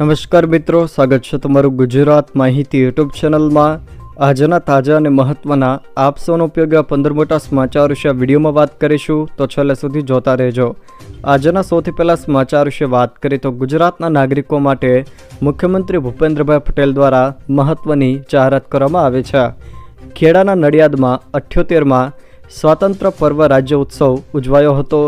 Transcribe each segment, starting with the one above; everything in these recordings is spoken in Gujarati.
નમસ્કાર મિત્રો, સ્વાગત છે તમારું ગુજરાત માહિતી યુટ્યુબ ચેનલમાં. આજના તાજા અને મહત્વના આપસોનો ઉપયોગ આ પંદર મોટા સમાચાર વિશે વિડીયોમાં વાત કરીશું, તો છેલ્લે સુધી જોતા રહેજો. આજના સૌથી પહેલાં સમાચાર વિશે વાત કરીએ તો ગુજરાતના નાગરિકો માટે મુખ્યમંત્રી ભૂપેન્દ્રભાઈ પટેલ દ્વારા મહત્વની જાહેરાત કરવામાં આવી છે. ખેડાના નડિયાદમાં અઠ્યોતેરમાં સ્વાતંત્ર્ય પર્વ રાજ્ય ઉત્સવ ઉજવાયો હતો,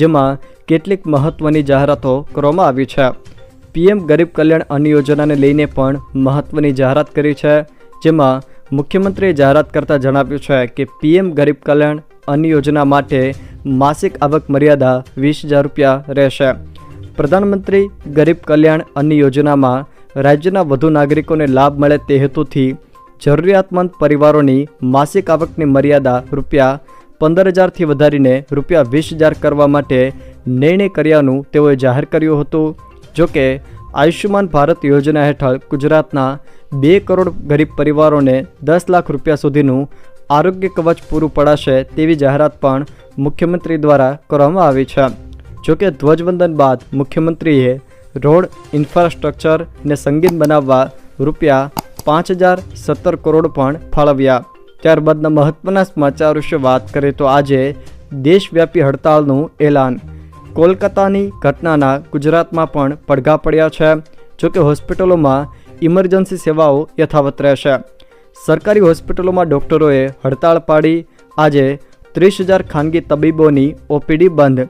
જેમાં કેટલીક મહત્વની જાહેરાતો કરવામાં આવી છે. પીએમ ગરીબ કલ્યાણ અન્ન યોજનાને લઈને પણ મહત્વની જાહેરાત કરી છે. જેમાં મુખ્યમંત્રીએ જાહેરાત કરતાં જણાવ્યું છે કે પીએમ ગરીબ કલ્યાણ અન્ન યોજના માટે માસિક આવક મર્યાદા વીસ હજાર રૂપિયા રહેશે. પ્રધાનમંત્રી ગરીબ કલ્યાણ અન્ન યોજનામાં રાજ્યના વધુ નાગરિકોને લાભ મળે તે હેતુથી જરૂરિયાતમંદ પરિવારોની માસિક આવકની મર્યાદા રૂપિયા પંદર હજારથી વધારીને રૂપિયા વીસ હજાર કરવા માટે નિર્ણય કર્યાનું તેઓએ જાહેર કર્યું હતું. જોકે આયુષ્યમાન ભારત યોજના હેઠળ ગુજરાતના બે કરોડ ગરીબ પરિવારોને દસ લાખ રૂપિયા સુધીનું આરોગ્ય કવચ પૂરું પડાશે તેવી જાહેરાત પણ મુખ્યમંત્રી દ્વારા કરવામાં આવી છે. જોકે ધ્વજવંદન બાદ મુખ્યમંત્રીએ રોડ ઇન્ફ્રાસ્ટ્રક્ચરને સંગીત બનાવવા રૂપિયા પાંચ હજાર સત્તર કરોડ પણ ફાળવ્યા. ત્યારબાદના મહત્ત્વના સમાચાર વિશે વાત કરીએ તો આજે દેશવ્યાપી હડતાળનું એલાન કોલકાતાની ઘટનાના ગુજરાતમાં પણ પડઘા પડ્યા છે જોકે હોસ્પિટલોમાં ઇમરજન્સી સેવાઓ યથાવત રહેશે. સરકારી હોસ્પિટલોમાં ડૉક્ટરોએ હડતાળ પાડી. આજે ત્રીસ હજાર ખાનગી તબીબોની ઓપીડી બંધ.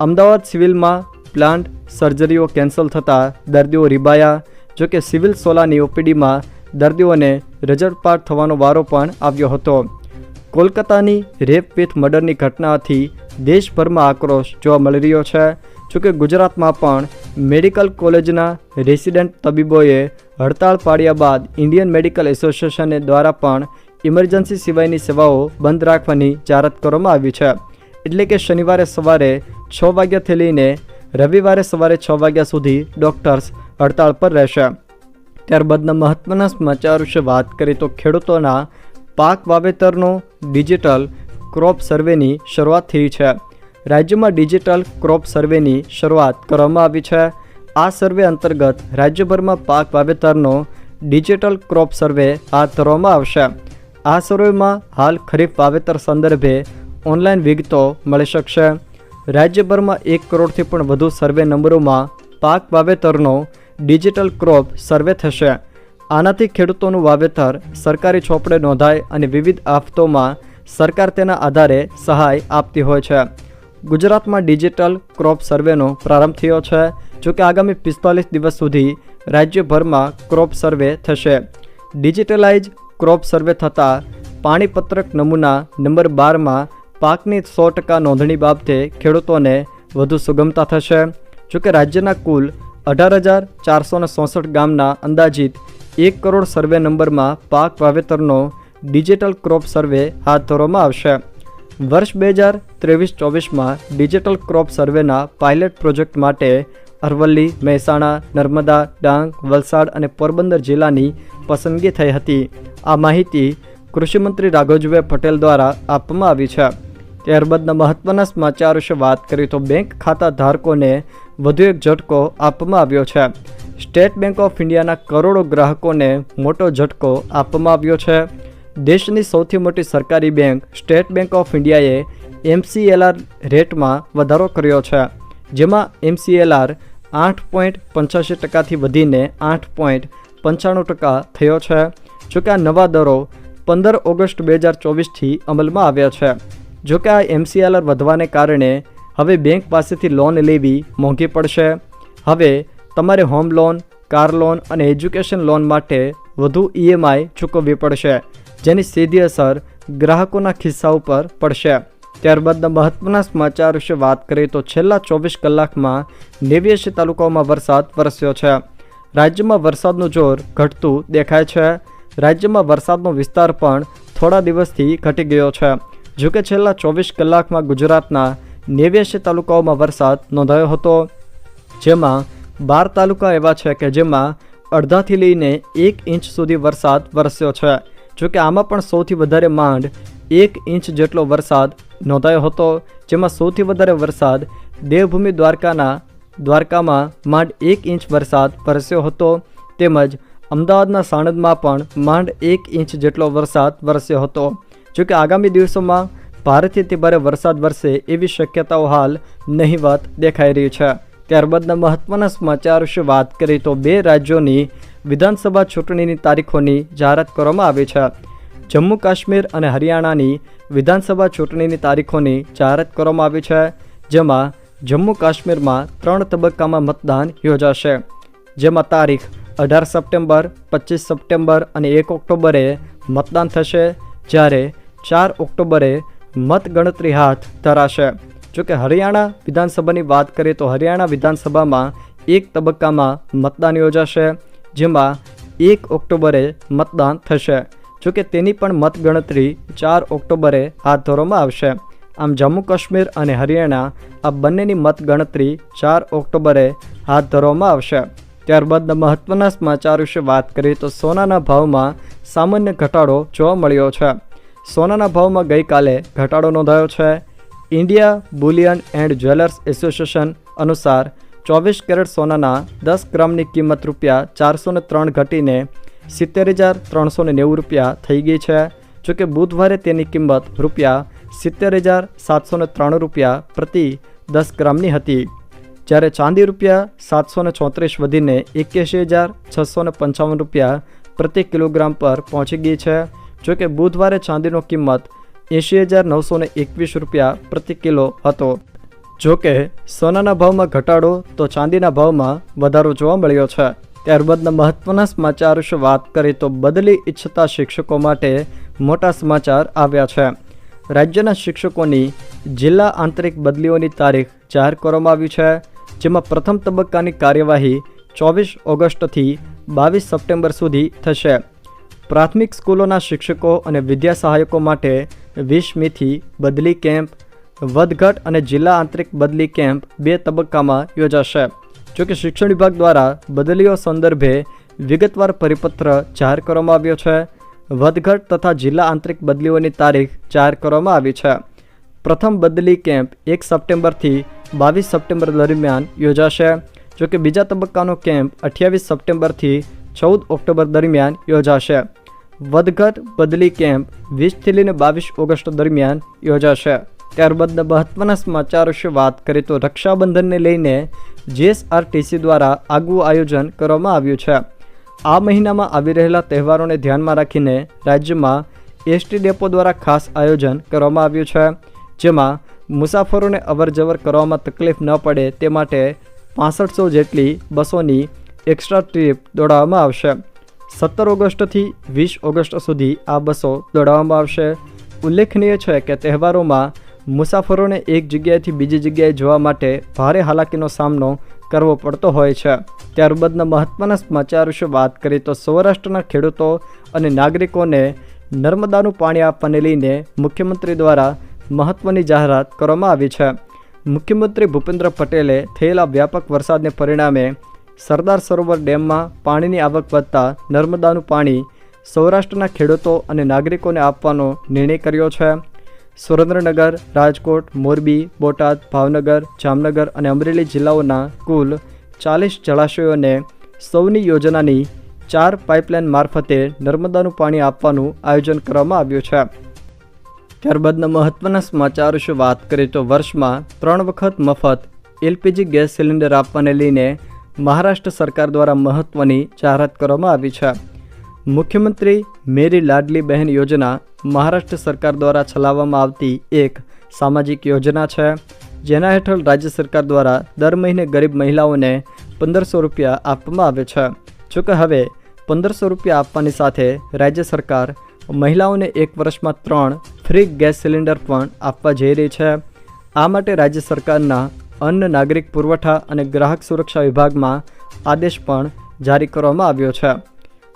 અમદાવાદ સિવિલમાં પ્લાન્ટ સર્જરીઓ કેન્સલ થતાં દર્દીઓ રીબાયા. જોકે સિવિલ સોલાની ઓપીડીમાં દર્દીઓને રજળપાટ થવાનો વારો પણ આવ્યો હતો. કોલકાતાની રેપ વિથ મર્ડરની ઘટનાથી દેશભરમાં આક્રોશ જોવા મળી રહ્યો છે. જોકે ગુજરાતમાં પણ મેડિકલ કોલેજના રેસિડેન્ટ તબીબોએ હડતાળ પાડ્યા બાદ ઇન્ડિયન મેડિકલ એસોસિએશન દ્વારા પણ ઇમરજન્સી સિવાયની સેવાઓ બંધ રાખવાની જાહેરાત કરવામાં આવી છે. એટલે કે શનિવારે સવારે છ વાગ્યાથી લઈને રવિવારે સવારે છ વાગ્યા સુધી ડૉક્ટર્સ હડતાળ પર રહેશે. ત્યારબાદના મહત્ત્વના સમાચાર વિશે વાત કરીએ તો ખેડૂતોના પાક વાવેતરનો ડિજિટલ ક્રોપ સર્વેની શરૂઆત થઈ છે. રાજ્યમાં ડિજિટલ ક્રોપ સર્વેની શરૂઆત કરવામાં આવી છે. આ સર્વે અંતર્ગત રાજ્યભરમાં પાક વાવેતરનો ડિજિટલ ક્રોપ સર્વે હાથ ધરવામાં આવશે. આ સર્વેમાં હાલ ખરીફ વાવેતર સંદર્ભે ઓનલાઈન વિગતો મળી શકશે. રાજ્યભરમાં એક કરોડથી પણ વધુ સર્વે નંબરોમાં પાક વાવેતરનો ડિજિટલ ક્રોપ સર્વે થશે. આનાથી ખેડૂતોનું વાવેતર સરકારી ચોપડે નોંધાય અને વિવિધ આફતોમાં સરકાર તેના આધારે સહાય આપતી હોય છે. ગુજરાતમાં ડિજિટલ ક્રોપ સર્વેનો પ્રારંભ થયો છે જોકે આગામી પિસ્તાલીસ દિવસ સુધી રાજ્યભરમાં ક્રોપ સર્વે થશે. ડિજિટલાઇઝ ક્રોપ સર્વે થતાં પાણીપત્રક નમૂના નંબર બારમાં પાકની સો ટકા નોંધણી બાબતે ખેડૂતોને વધુ સુગમતા થશે. જોકે રાજ્યના કુલ અઢાર હજાર ચારસો ચોસઠ ગામના અંદાજિત એક કરોડ સર્વે નંબરમાં પાક વાવેતરનો ડિજિટલ ક્રોપ સર્વે હાથ ધરવામાં આવશે. વર્ષ બે હજાર ત્રેવીસ ચોવીસમાં ડિજિટલ ક્રોપ સર્વેના પાયલટ પ્રોજેક્ટ માટે અરવલ્લી, મહેસાણા, નર્મદા, ડાંગ, વલસાડ અને પોરબંદર જિલ્લાની પસંદગી થઈ હતી. આ માહિતી કૃષિમંત્રી રાઘવજીભાઈ પટેલ દ્વારા આપવામાં આવી છે. ત્યારબાદના મહત્વના સમાચાર વિશે વાત કરીએ તો બેંક ખાતા ધારકોને વધુ એક ઝટકો આપવામાં આવ્યો છે. સ્ટેટ બેંક ઓફ ઇન્ડિયાના કરોડો ગ્રાહકોને મોટો ઝટકો આપવામાં આવ્યો છે. દેશની સૌથી મોટી સરકારી બેંક સ્ટેટ બેંક ઓફ ઇન્ડિયાએ એમસીએલઆર રેટમાં વધારો કર્યો છે, જેમાં એમસીએલઆર આઠ પોઈન્ટ પંચ્યાસી ટકાથી વધીને આઠ પોઈન્ટ પંચાણું ટકા થયો છે જોકે આ નવા દરો પંદર ઓગસ્ટ બે હજાર ચોવીસથી અમલમાં આવ્યા છે. જોકે આ એમસીએલઆર વધવાને કારણે હવે બેંક પાસેથી લોન લેવી મોંઘી પડશે. હવે તમારે હોમ લોન, કાર લોન અને એજ્યુકેશન લોન માટે વધુ ઈએમઆઈ ચૂકવવી પડશે. જેની સીધી અસર ગ્રાહકોના ખિસ્સા ઉપર પડશે. ત્યારબાદના મહત્વના સમાચાર વિશે વાત કરીએ તો છેલ્લા ચોવીસ કલાકમાં નેવ્યાસી તાલુકાઓમાં વરસાદ વરસ્યો છે. રાજ્યમાં વરસાદનું જોર ઘટતું દેખાય છે. રાજ્યમાં વરસાદનો વિસ્તાર પણ થોડા દિવસથી ઘટી ગયો છે. જો કે છેલ્લા ચોવીસ કલાકમાં ગુજરાતના નેવ્યાસી તાલુકાઓમાં વરસાદ નોંધાયો હતો. જેમાં બાર તાલુકા એવા છે કે જેમાં અડધાથી લઈને એક ઇંચ સુધી વરસાદ વરસ્યો છે. જોકે આમાં પણ સૌથી વધારે માંડ એક ઇંચ જેટલો વરસાદ નોંધાયો હતો, જેમાં સૌથી વધારે વરસાદ દેવભૂમિ દ્વારકાના દ્વારકામાં માંડ એક ઇંચ વરસાદ વરસ્યો હતો, તેમજ અમદાવાદના સાણંદમાં પણ માંડ એક ઇંચ જેટલો વરસાદ વરસ્યો હતો. જોકે આગામી દિવસોમાં ભારેથી તે ભારે વરસાદ વરસે એવી શક્યતાઓ હાલ નહીવત દેખાઈ રહી છે. ત્યારબાદના મહત્વના સમાચાર વિશે વાત કરીએ તો બે રાજ્યોની વિધાનસભા ચૂંટણીની તારીખોની જાહેરાત કરવામાં આવી છે. જમ્મુ કાશ્મીર અને હરિયાણાની વિધાનસભા ચૂંટણીની તારીખોની જાહેરાત કરવામાં આવી છે, જેમાં જમ્મુ કાશ્મીરમાં ત્રણ તબક્કામાં મતદાન યોજાશે. જેમાં તારીખ અઢાર સપ્ટેમ્બર, પચીસ સપ્ટેમ્બર અને એક ઓક્ટોબરે મતદાન થશે, જ્યારે ચાર ઓક્ટોબરે મતગણતરી હાથ ધરાશે. જોકે હરિયાણા વિધાનસભાની વાત કરીએ તો હરિયાણા વિધાનસભામાં એક તબક્કામાં મતદાન યોજાશે જેમાં એક ઓક્ટોબરે મતદાન થશે. જોકે તેની પણ મતગણતરી ચાર ઓક્ટોબરે હાથ ધરવામાં આવશે. આમ જમ્મુ કાશ્મીર અને હરિયાણા આ બંનેની મતગણતરી ચાર ઓક્ટોબરે હાથ ધરવામાં આવશે. ત્યારબાદના મહત્વના સમાચાર વિશે વાત કરીએ તો સોનાના ભાવમાં સામાન્ય ઘટાડો જોવા મળ્યો છે. સોનાના ભાવમાં ગઈકાલે ઘટાડો નોંધાયો છે. India bullion and jewellers association અનુસાર ચોવીસ કેરેટ સોનાના દસ ગ્રામની કિંમત રૂપિયા ચારસો ત્રણ ઘટીને સિત્તેર હજાર ત્રણસો નેવું રૂપિયા થઈ ગઈ છે. જોકે બુધવારે તેની કિંમત રૂપિયા સિત્તેર હજાર સાતસો ત્રણ રૂપિયા પ્રતિ દસ ગ્રામની હતી. જ્યારે ચાંદી રૂપિયા સાતસો ચોત્રીસ વધીને એક્યાસી હજાર છસો પંચાવન રૂપિયા પ્રતિ કિલોગ્રામ પર પહોંચી ગઈ છે. જોકે બુધવારે ચાંદીનો કિંમત એંશી હજાર નવસો એકવીસ રૂપિયા પ્રતિ કિલો હતો. જોકે સોનાના ભાવમાં ઘટાડો તો ચાંદીના ભાવમાં વધારો જોવા મળ્યો છે. ત્યારબાદના મહત્વના સમાચાર વિશે વાત કરીએ તો બદલી ઈચ્છતા શિક્ષકો માટે મોટા સમાચાર આવ્યા છે. રાજ્યના શિક્ષકોની જિલ્લા આંતરિક બદલીઓની તારીખ જાહેર કરવામાં આવી છે, જેમાં પ્રથમ તબક્કાની કાર્યવાહી ચોવીસ ઓગસ્ટથી બાવીસ સપ્ટેમ્બર સુધી થશે. પ્રાથમિક સ્કૂલોના શિક્ષકો અને વિદ્યા સહાયકો માટે વીસ મેથી બદલી કેમ્પ વધઘટ અને જિલ્લા આંતરિક બદલી કેમ્પ બે તબક્કામાં યોજાશે. જોકે શિક્ષણ વિભાગ દ્વારા બદલીઓ સંદર્ભે વિગતવાર પરિપત્ર જાહેર કરવામાં આવ્યો છે. વધઘટ તથા જિલ્લા આંતરિક બદલીઓની તારીખ જાહેર કરવામાં આવી છે. પ્રથમ બદલી કેમ્પ એક સપ્ટેમ્બરથી બાવીસ સપ્ટેમ્બર દરમિયાન યોજાશે. જોકે બીજા તબક્કાનો કેમ્પ અઠ્યાવીસ સપ્ટેમ્બરથી ચૌદ ઓક્ટોબર દરમિયાન યોજાશે. વધઘટ બદલી કેમ્પ વીસથી લઈને બાવીસ ઓગસ્ટ દરમિયાન યોજાશે. ત્યારબાદના મહત્વના સમાચાર વિશે વાત કરીએ તો રક્ષાબંધનને લઈને જીએસઆરટીસી દ્વારા આગવું આયોજન કરવામાં આવ્યું છે. આ મહિનામાં આવી રહેલા તહેવારોને ધ્યાનમાં રાખીને રાજ્યમાં એસટી ડેપો દ્વારા ખાસ આયોજન કરવામાં આવ્યું છે. જેમાં મુસાફરોને અવરજવર કરવામાં તકલીફ ન પડે તે માટે પાસઠસો જેટલી બસોની એક્સ્ટ્રા ટ્રીપ દોડાવવામાં આવશે. સત્તર ઓગસ્ટથી વીસ ઓગસ્ટ સુધી આ બસો દોડાવવામાં આવશે. ઉલ્લેખનીય છે કે તહેવારોમાં મુસાફરોને એક જગ્યાએથી બીજી જગ્યાએ જવા માટે ભારે હાલાકીનો સામનો કરવો પડતો હોય છે. ત્યારબાદના મહત્ત્વના સમાચાર વિશે વાત કરીએ તો સૌરાષ્ટ્રના ખેડૂતો અને નાગરિકોને નર્મદાનું પાણી આપવાને લઈને મુખ્યમંત્રી દ્વારા મહત્ત્વની જાહેરાત કરવામાં આવી છે. મુખ્યમંત્રી ભૂપેન્દ્ર પટેલે થયેલા વ્યાપક વરસાદને પરિણામે સરદાર સરોવર ડેમમાં પાણીની આવક વધતા નર્મદાનું પાણી સૌરાષ્ટ્રના ખેડૂતો અને નાગરિકોને આપવાનો નિર્ણય કર્યો છે. સુરેન્દ્રનગર, રાજકોટ, મોરબી, બોટાદ, ભાવનગર, જામનગર અને અમરેલી જિલ્લાઓના કુલ ચાલીસ જળાશયોને સૌની યોજનાની ચાર પાઇપલાઇન મારફતે નર્મદાનું પાણી આપવાનું આયોજન કરવામાં આવ્યું છે. ત્યારબાદના મહત્ત્વના સમાચાર વિશે વાત કરીએ તો વર્ષમાં ત્રણ વખત મફત એલપીજી ગેસ સિલિન્ડર આપવાને લઈને મહારાષ્ટ્ર સરકાર દ્વારા મહત્ત્વની જાહેરાત કરવામાં આવી છે. મુખ્યમંત્રી મેરી લાડલી બહેન યોજના મહારાષ્ટ્ર સરકાર દ્વારા ચલાવવામાં આવતી એક સામાજિક યોજના છે. જેના હેઠળ રાજ્ય સરકાર દ્વારા દર મહિને ગરીબ મહિલાઓને પંદરસો રૂપિયા આપવામાં આવે છે. જોકે હવે પંદરસો રૂપિયા આપવાની સાથે રાજ્ય સરકાર મહિલાઓને એક વર્ષમાં ત્રણ ફ્રી ગેસ સિલિન્ડર પણ આપવા જઈ રહી છે. આ માટે રાજ્ય સરકારના અન્ન, નાગરિક પુરવઠા અને ગ્રાહક સુરક્ષા વિભાગમાં આદેશ પણ જારી કરવામાં આવ્યો છે.